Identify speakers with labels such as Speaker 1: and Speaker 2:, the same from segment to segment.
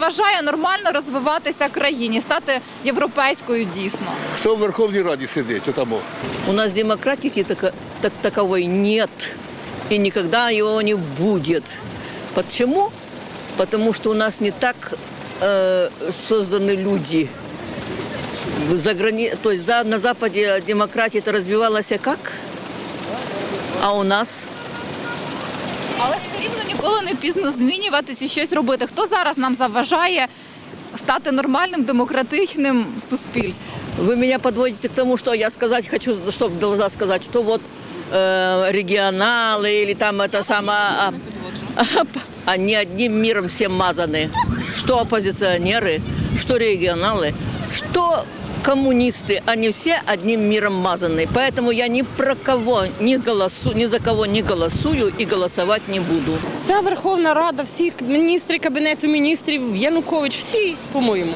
Speaker 1: заважає нормально розвиватися країні, стати європейською дійсно?
Speaker 2: Хто в Верховній Раді сидить, отамо?
Speaker 3: У нас демократики така- так, таковой нет и никогда его не будет. Почему? Потому что у нас не так э, созданы люди. За грани... То есть за... на Западе демократия это развивалась а как? А у нас?
Speaker 1: Але ж все рівно ніколи не пізно змінюватися і щось робити. Хто зараз нам заважає стати нормальним демократичним суспільством?
Speaker 3: Вы меня подводите к тому, что я сказать хочу, что должна сказать, что вот э, регионалы или там это самое... а, Они одним миром всем мазаны. Что оппозиционеры, что регионалы, что коммунисты, они все одним миром мазаны. Поэтому я ни про кого не голосу, ни за кого не голосую и голосовать не буду.
Speaker 4: Вся Верховна Рада, всі міністри Кабінету міністрів, Янукович, всі, по-моєму.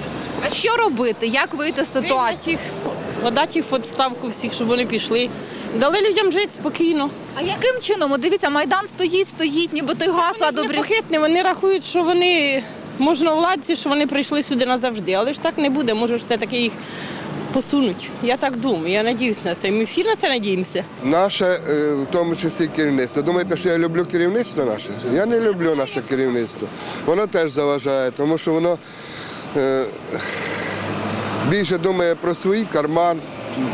Speaker 1: А що робити? Як вийти з ситуації?
Speaker 4: Їх, Подати їх в відставку всіх, щоб вони пішли. Дали людям жити спокійно.
Speaker 1: А яким чином? От дивіться, майдан стоїть, стоїть, ніби той гаса
Speaker 4: Вони ж
Speaker 1: добрі.
Speaker 4: непохитні, вони рахують, що вони можновладці, що вони прийшли сюди назавжди. Але ж так не буде, може все-таки їх посунуть. Я так думаю, я надіюсь на це. Ми всі на це надіємося.
Speaker 5: Наше, е, в тому числі керівництво. Думаєте, що я люблю керівництво наше? Я не люблю наше керівництво. Воно теж заважає, тому що воно е, більше думає про свій карман,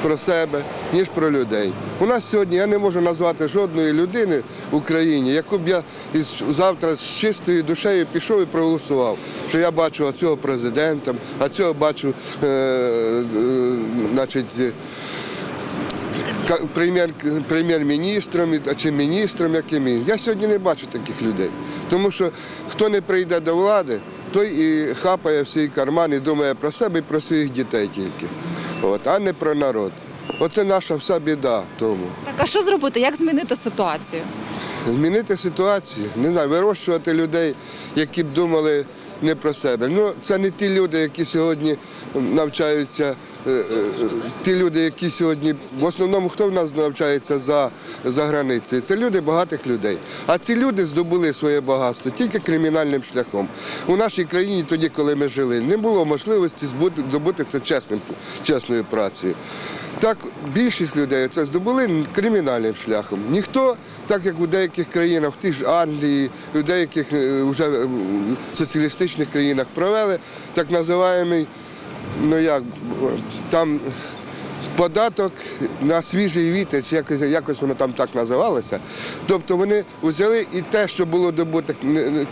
Speaker 5: про себе, ніж про людей. У нас сьогодні я не можу назвати жодної людини в Україні, яку б я із завтра з чистою душею пішов і проголосував. Що я бачу цього президентом, а цього бачу, е, е, значить. прем'єр-міністром і- чи міністром яким. Я сьогодні не бачу таких людей. Тому що хто не прийде до влади, той і хапає в свій карман і думає про себе і про своїх дітей тільки, От, а не про народ. Оце наша вся біда тому.
Speaker 1: Так, а що зробити? Як змінити ситуацію?
Speaker 5: Змінити ситуацію, не знаю, вирощувати людей, які б думали не про себе. Ну, це не ті люди, які сьогодні навчаються, ті люди, які сьогодні, в основному, хто в нас навчається за, за границею, це люди багатих людей. А ці люди здобули своє багатство тільки кримінальним шляхом. У нашій країні, тоді, коли ми жили, не було можливості здобути це чесним, чесною працею. Так, більшість людей це здобули кримінальним шляхом. Ніхто, так як у деяких країнах, в тій ж Англії, у деяких е, вже е, соціалістичних країнах провели так називаємий, ну як, там податок на свіжий вітер, чи якось, якось воно там так називалося. Тобто вони взяли і те, що було добуто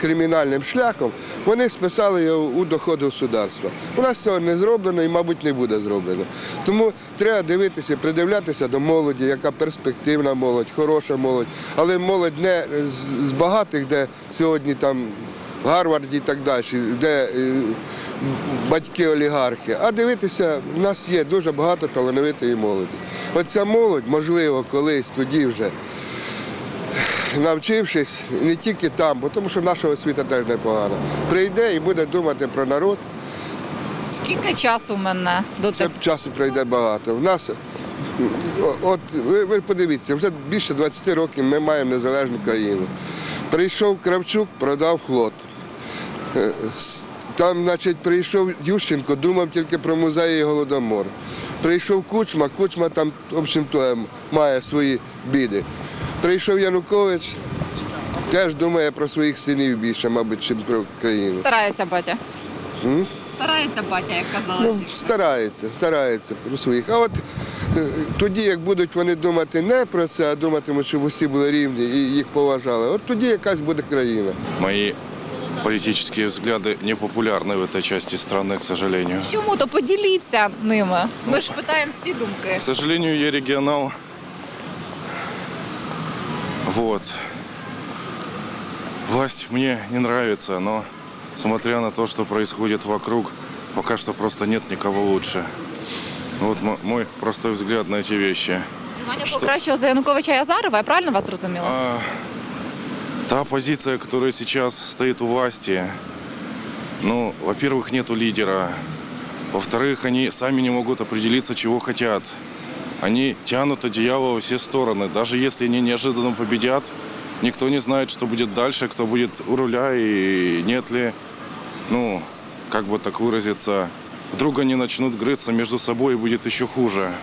Speaker 5: кримінальним шляхом, вони списали його у доход государства. У нас цього не зроблено і, мабуть, не буде зроблено. Тому треба дивитися, придивлятися до молоді, яка перспективна молодь, хороша молодь, але молодь не з, з багатих, де сьогодні там в Гарварді і так далі, де е, батьки олігархи, а дивитися, в нас є дуже багато талановитої молоді. Оця молодь, можливо, колись тоді вже навчившись, не тільки там, бо тому що наша освіта теж непогана, прийде і буде думати про народ,
Speaker 1: Скільки часу в мене до
Speaker 5: це часу пройде багато. В нас, от ви, ви подивіться, вже більше 20 років ми маємо незалежну країну. Прийшов Кравчук, продав флот. Там, значить, прийшов Ющенко, думав тільки про музеї і голодомор. Прийшов Кучма, Кучма там, в общем, то, має свої біди. Прийшов Янукович, теж думає про своїх синів більше, мабуть, чим про країну.
Speaker 1: Старається батя.
Speaker 5: М?
Speaker 1: Старається батя, як казала.
Speaker 5: Ну, старається, старається про своїх. А от е, тоді, як будуть вони думати не про це, а думатимуть, щоб усі були рівні і їх поважали, от тоді якась буде країна.
Speaker 6: Мои политические взгляды не популярны в этой части страны, к сожалению.
Speaker 1: Чому? То поділіться ними. Ми ж питаємо всі думки.
Speaker 6: К сожалению, я регионал. Вот. Власть мне не нравится, но смотря на то, что происходит вокруг, пока что просто нет никого лучше. Вот мо- мой простой взгляд на эти вещи.
Speaker 1: Ваня
Speaker 6: Що?
Speaker 1: покращого за Януковича і Азарова, я правильно вас зрозуміла?
Speaker 6: А, Та позиция, которая сейчас стоит у власти, ну, во-первых, нету лидера. Во-вторых, они сами не могут определиться, чего хотят. Они тянут одеяло во все стороны. Даже если они неожиданно победят, никто не знает, что будет дальше, кто будет у руля и нет ли, ну, как бы так выразиться, вдруг они начнут грыться между собой и будет еще хуже.